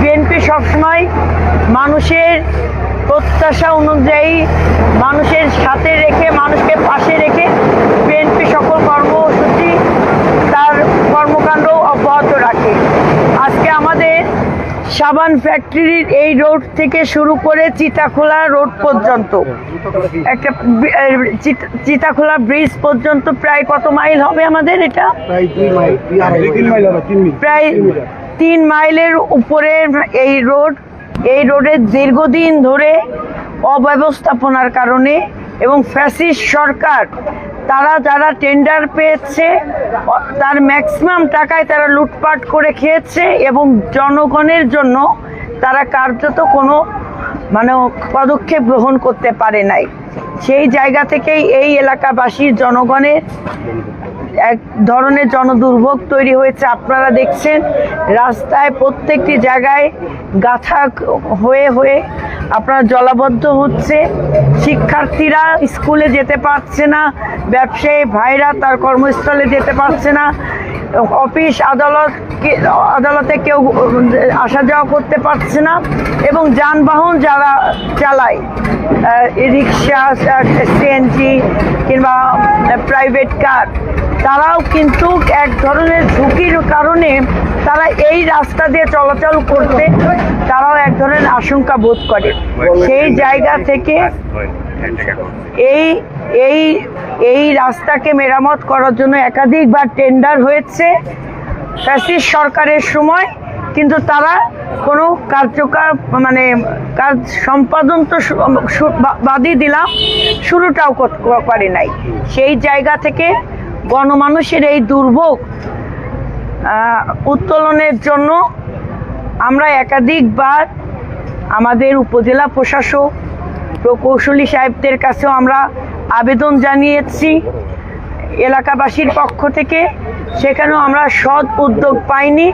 BNP সবসময় মানুষের প্রত্যাশা অনুযায়ী মানুষের সাথে রেখে মানুষকে পাশে রেখে বিএনপি সকল কর্মসূচি তার কর্মকাণ্ড অব্যাহত রাখে। আজকে আমাদের সাবান ফ্যাক্টরির এই রোড থেকে শুরু করে চিতাখোলা রোড পর্যন্ত একটা চিতাখোলা ব্রিজ পর্যন্ত প্রায় কত মাইল হবে আমাদের এটা? প্রায় তিন মাইলের উপরে এই রোড, এই রোডের দীর্ঘদিন ধরে অব্যবস্থাপনার কারণে এবং ফ্যাসিস্ট সরকার, তারা যারা টেন্ডার পেয়েছে তার ম্যাক্সিমাম টাকায় তারা লুটপাট করে খেয়েছে এবং জনগণের জন্য তারা কার্যত কোনো মানে পদক্ষেপ গ্রহণ করতে পারে নাই। সেই জায়গা থেকেই এই এলাকাবাসীর জনগণের এক ধরনের জনদুর্ভোগ তৈরি হয়েছে। আপনারা দেখছেন, রাস্তায় প্রত্যেকটি জায়গায় গাথা হয়ে হয়ে আপনারা জলাবদ্ধ হচ্ছে। শিক্ষার্থীরা স্কুলে যেতে পারছে না, ব্যবসায়ী ভাইরা তার কর্মস্থলে যেতে পারছে না। অফিস, আদালত আদালতে কেউ আসা যাওয়া করতে পারছে না। এবং যানবাহন যারা চালায় রিক্সা সিএনজি কিংবা প্রাইভেট কার তারাও কিন্তু এক ধরনের ঝুঁকির কারণে তারা এই রাস্তা দিয়ে চলাচল করতে তারাও এক ধরনের আশঙ্কা বোধ করে। সেই জায়গা থেকে এই এই এই রাস্তাকে মেরামত করার জন্য একাধিকবার টেন্ডার হয়েছে ফ্যাসিস্ট সরকারের সময়, কিন্তু তারা কোনো কার্যকর মানে কাজ সম্পাদন তো বাদই দিলাম, শুরুটাও করে নাই। সেই জায়গা থেকে গণমানুষের এই দুর্ভোগ উত্তোলনের জন্য আমরা একাধিকবার আমাদের উপজেলা প্রশাসক প্রকৌশলী সাহেবদের কাছেও আমরা আবেদন জানিয়েছি এলাকাবাসীর পক্ষ থেকে। সেখানেও আমরা সৎ উদ্যোগ পাইনি।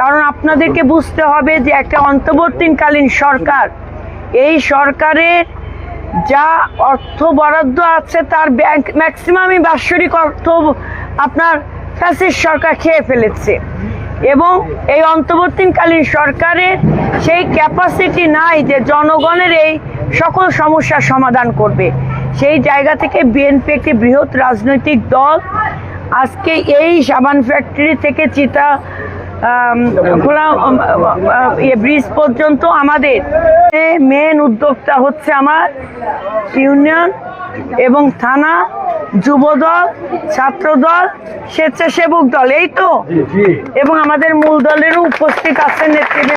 কারণ আপনাদেরকে বুঝতে হবে যে একটা অন্তর্বর্তীকালীন সরকার, এই সরকারের যা অর্থ বরাদ্দ আছে তার ব্যাংক ম্যাক্সিমামই বাৎসরিক অর্থ আপনার ফ্যাসিস্ট সরকার খেয়ে ফেলেছে। এবং এই অন্তর্বর্তীকালীন সরকারের সেই ক্যাপাসিটি নাই যে জনগণের এই সকল সমস্যার সমাধান করবে। সেই জায়গা থেকে বিএনপি একটি বৃহৎ রাজনৈতিক দল আজকে এই সাবান ফ্যাক্টরি থেকে চিতা খোলা ইয়ে ব্রিজ পর্যন্ত আমাদের। মেন উদ্যোগটা হচ্ছে আমার ইউনিয়ন এবং থানা যুবদল ছাত্রদল স্বেচ্ছাসেবক দল এই তো। এবং আমাদের মূল দলেরও উপস্থিত আছেন নেতৃবৃন্দ।